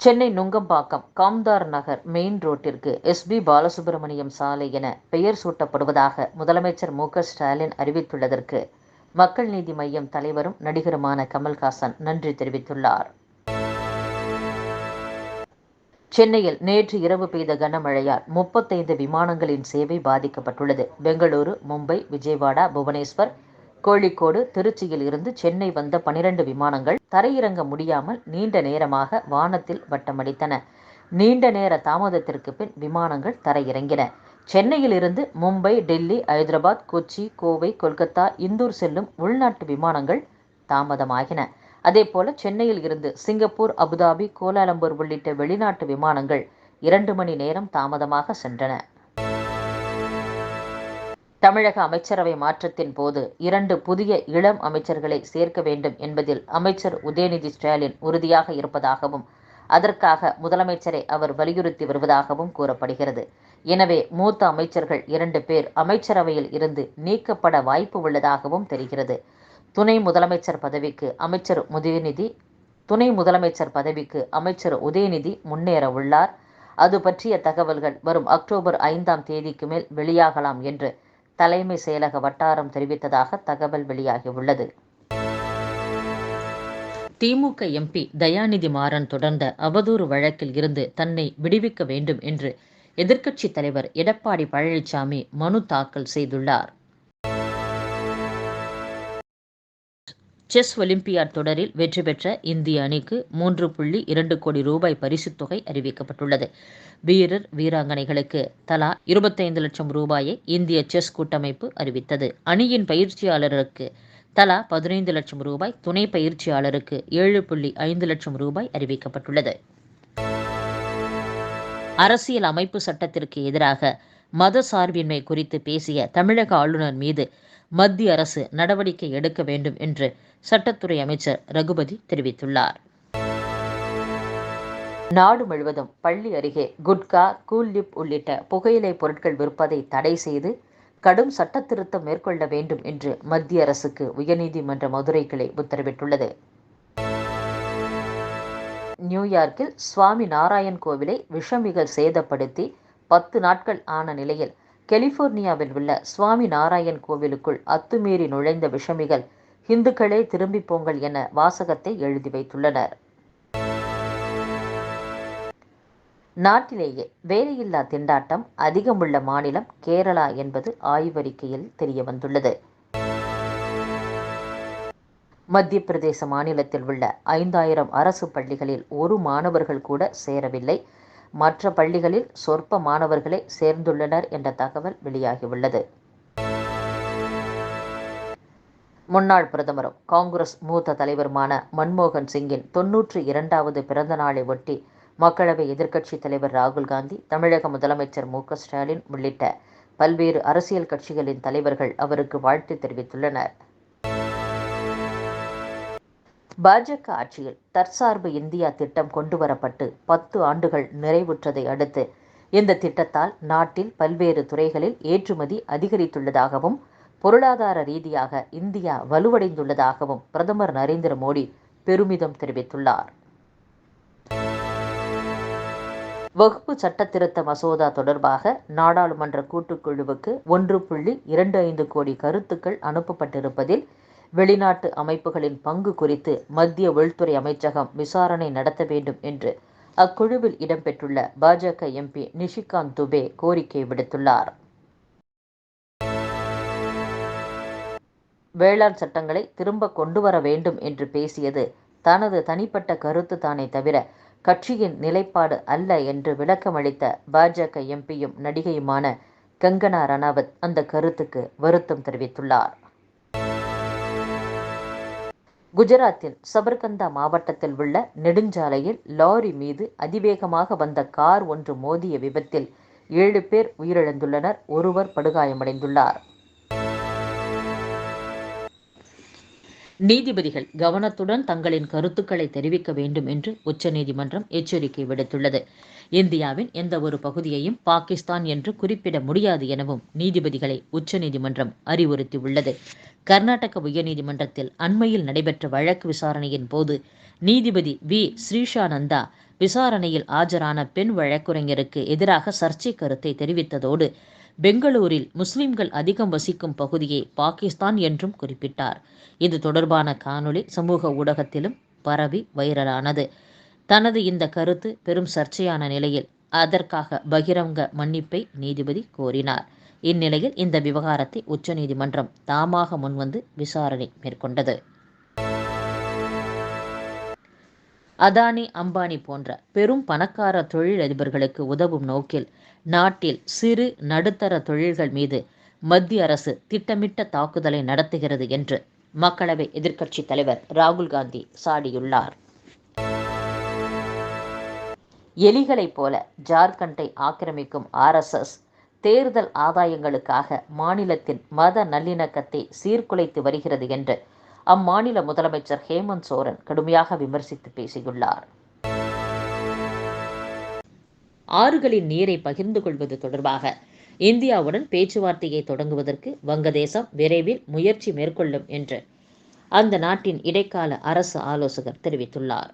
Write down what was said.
Chennai Nungambakkam Kamdar Nagar main ரோட்டிற்கு SP Balasubramaniam சாலை என பெயர் சூட்டப்படுவதாக முதலமைச்சர் மு ஸ்டாலின் அறிவித்துள்ளதற்கு மக்கள் நீதி மய்யம் தலைவரும் நடிகருமான கமல்ஹாசன் நன்றி தெரிவித்துள்ளார். சென்னையில் நேற்று இரவு பெய்த கனமழையால் முப்பத்தைந்து விமானங்களின் சேவை பாதிக்கப்பட்டுள்ளது. பெங்களூரு மும்பை விஜயவாடா புவனேஸ்வர் கோழிக்கோடு திருச்சியில் இருந்து சென்னை வந்த பனிரெண்டு விமானங்கள் தரையிறங்க முடியாமல் நீண்ட நேரமாக வானத்தில் வட்டமடித்தன. நீண்ட நேர தாமதத்திற்கு பின் விமானங்கள் தரையிறங்கின. சென்னையில் இருந்து மும்பை டெல்லி ஐதராபாத் கொச்சி கோவை கொல்கத்தா இந்தூர் செல்லும் உள்நாட்டு விமானங்கள் தாமதமாகின. அதேபோல சென்னையில் இருந்து சிங்கப்பூர் அபுதாபி கோலாலம்பூர் உள்ளிட்ட வெளிநாட்டு விமானங்கள் இரண்டு மணி நேரம் தாமதமாக சென்றன. தமிழக அமைச்சரவை மாற்றத்தின் போது இரண்டு புதிய இளம் அமைச்சர்களை சேர்க்க வேண்டும் என்பதில் அமைச்சர் உதயநிதி ஸ்டாலின் உறுதியாக இருப்பதாகவும் அதற்காக முதலமைச்சரை அவர் வலியுறுத்தி வருவதாகவும் கூறப்படுகிறது. எனவே மூத்த அமைச்சர்கள் இரண்டு பேர் அமைச்சரவையில் இருந்து நீக்கப்பட வாய்ப்பு உள்ளதாகவும் தெரிகிறது. துணை முதலமைச்சர் பதவிக்கு அமைச்சர் உதயநிதி துணை முதலமைச்சர் பதவிக்கு அமைச்சர் உதயநிதி முன்னேற உள்ளார். அது பற்றிய தகவல்கள் வரும் அக்டோபர் ஐந்தாம் தேதிக்கு மேல் வெளியாகலாம் என்று தலைமை செயலக வட்டாரம் தெரிவித்ததாக தகவல் வெளியாகியுள்ளது. திமுக எம்பி தயாநிதி மாறன் தொடர்ந்த அவதூறு வழக்கில் இருந்து தன்னை விடுவிக்க வேண்டும் என்று எதிர்க்கட்சித் தலைவர் எடப்பாடி பழனிசாமி மனு தாக்கல் செய்துள்ளார். செஸ் ஒலிம்பியாட் தொடரில் வெற்றி பெற்ற இந்திய அணிக்கு மூன்று புள்ளி இரண்டு கோடி ரூபாய் பரிசுத் தொகை அறிவிக்கப்பட்டுள்ளது. வீரர் வீராங்கனைகளுக்கு தலா இருபத்தைந்து லட்சம் ரூபாயை இந்திய செஸ் கூட்டமைப்பு அறிவித்தது. அணியின் பயிற்சியாளருக்கு தலா பதினைந்து லட்சம் ரூபாய் துணை பயிற்சியாளருக்கு ஏழு புள்ளி ஐந்து லட்சம் ரூபாய் அறிவிக்கப்பட்டுள்ளது. அரசியல் அமைப்பு சட்டத்திற்கு எதிராக மத சார்பின்மை குறித்து பேசிய தமிழக ஆளுநர் மீது மத்திய அரசு நடவடிக்கை எடுக்க வேண்டும் என்று சட்டத்துறை அமைச்சர் ரகுபதி தெரிவித்துள்ளார். நாடு முழுவதும் பள்ளி அருகே குட்கா கூல்லிப் உள்ளிட்ட புகையிலை பொருட்கள் விற்பதை தடை செய்து கடும் சட்ட திருத்தம் மேற்கொள்ள வேண்டும் என்று மத்திய அரசுக்கு உயர்நீதிமன்ற மதுரை கிளை உத்தரவிட்டுள்ளது. நியூயார்க்கில் சுவாமி நாராயண் கோவிலை விஷமிகள் சேதப்படுத்தி பத்து நாட்கள் ஆன நிலையில் கலிபோர்னியாவில் உள்ள சுவாமி நாராயண் கோவிலுக்குள் அத்துமீறி நுழைந்த விஷமிகள் இந்துக்களே திரும்பி போங்கள் என வாசகத்தை எழுதி வைத்துள்ளனர். நாட்டிலேயே வேலையில்லா திண்டாட்டம் அதிகமுள்ள மாநிலம் கேரளா என்பது ஆய்வறிக்கையில் தெரியவந்துள்ளது. மத்திய பிரதேச மாநிலத்தில் உள்ள ஐந்தாயிரம் அரசு பள்ளிகளில் ஒரு மாணவர்கள் கூட சேரவில்லை. மற்ற பள்ளிகளில் சொற்ப மாணவர்களே சேர்ந்துள்ளனர் என்ற தகவல் வெளியாகியுள்ளது. முன்னாள் பிரதமரும் காங்கிரஸ் மூத்த தலைவருமான மன்மோகன் சிங்கின் தொன்னூற்றி இரண்டாவது பிறந்த நாளை ஒட்டி மக்களவை எதிர்க்கட்சித் தலைவர் ராகுல் காந்தி தமிழக முதலமைச்சர் மு. ஸ்டாலின் உள்ளிட்ட பல்வேறு அரசியல் கட்சிகளின் தலைவர்கள் அவருக்கு வாழ்த்து தெரிவித்துள்ளனர். பாஜக ஆட்சியில் தற்சார்பு இந்தியா திட்டம் கொண்டுவரப்பட்டு பத்து ஆண்டுகள் நிறைவுற்றதை அடுத்து இந்த திட்டத்தால் நாட்டில் பல்வேறு துறைகளில் ஏற்றுமதி அதிகரித்துள்ளதாகவும் பொருளாதார ரீதியாக இந்தியா வலுவடைந்துள்ளதாகவும் பிரதமர் நரேந்திர மோடி பெருமிதம் தெரிவித்துள்ளார். வகுப்பு சட்ட திருத்த மசோதா தொடர்பாக நாடாளுமன்ற கூட்டுக்குழுவுக்கு ஒன்று புள்ளி இரண்டு ஐந்து கோடி கருத்துக்கள் அனுப்பப்பட்டிருப்பதில் வெளிநாட்டு அமைப்புகளின் பங்கு குறித்து மத்திய உள்துறை அமைச்சகம் விசாரணை நடத்த வேண்டும் என்று அக்குழுவில் இடம்பெற்றுள்ள பாஜக எம்பி நிஷிகாந்த் துபே கோரிக்கை விடுத்துள்ளார். வேளாண் சட்டங்களை திரும்ப கொண்டு வர வேண்டும் என்று பேசியது தனது தனிப்பட்ட கருத்து தானே தவிர கட்சியின் நிலைப்பாடு அல்ல என்று விளக்கமளித்த பாஜக எம்பியும் நடிகையுமான கங்கனா ரணாவத் அந்த கருத்துக்கு வருத்தம் தெரிவித்துள்ளார். குஜராத்தின் சபர்கந்தா மாவட்டத்தில் உள்ள நெடுஞ்சாலையில் லாரி மீது அதிவேகமாக வந்த கார் ஒன்று மோதிய விபத்தில் ஏழு பேர் உயிரிழந்துள்ளனர் ஒருவர் படுகாயமடைந்துள்ளார். நீதிபதிகள் கவனத்துடன் தங்களின் கருத்துக்களை தெரிவிக்க வேண்டும் என்று உச்சநீதிமன்றம் எச்சரிக்கை விடுத்துள்ளது. இந்தியாவின் எந்த ஒரு பகுதியையும் பாகிஸ்தான் என்று குறிப்பிட முடியாது எனவும் நீதிபதிகளை உச்சநீதிமன்றம் அறிவுறுத்தியுள்ளது. கர்நாடக உயர்நீதிமன்றத்தில் அண்மையில் நடைபெற்ற வழக்கு விசாரணையின் போது நீதிபதி வி. ஸ்ரீஷானந்தா விசாரணையில் ஆஜரான பெண் வழக்குரைஞருக்கு எதிராக சர்ச்சை கருத்தை தெரிவித்ததோடு பெங்களூரில் முஸ்லிம்கள் அதிகம் வசிக்கும் பகுதியை பாகிஸ்தான் என்றும் குறிப்பிட்டார். இது தொடர்பான காணொளி சமூக ஊடகத்திலும் பரவி வைரலானது. தனது இந்த கருத்து பெரும் சர்ச்சையான நிலையில் அதற்காக பகிரங்க மன்னிப்பை நீதிபதி கோரினார். இந்நிலையில் இந்த விவகாரத்தை உச்சநீதிமன்றம் தாமாக முன்வந்து விசாரணை மேற்கொண்டது. அதானி அம்பானி போன்ற பெரும் பணக்கார தொழிலதிபர்களுக்கு உதவும் நோக்கில் நாட்டில் சிறு நடுத்தர தொழில்கள் மீது மத்திய அரசு திட்டமிட்ட தாக்குதலை நடத்துகிறது என்று மக்களவை எதிர்க்கட்சித் தலைவர் ராகுல் காந்தி சாடியுள்ளார். எலிகளைப் போல ஜார்க்கண்டை ஆக்கிரமிக்கும் ஆர்எஸ்எஸ் தேர்தல் ஆதாயங்களுக்காக மாநிலத்தின் மத நல்லிணக்கத்தை சீர்குலைத்து வருகிறது என்று அம்மாநில முதலமைச்சர் ஹேமந்த் சோரன் கடுமையாக விமர்சித்து பேசியுள்ளார். ஆறுகளின் நீரை பகிர்ந்து கொள்வது தொடர்பாக இந்தியாவுடன் பேச்சுவார்த்தையை தொடங்குவதற்கு வங்கதேசம் விரைவில் முயற்சி மேற்கொள்ளும் என்று அந்த நாட்டின் இடைக்கால அரசு ஆலோசகர் தெரிவித்துள்ளார்.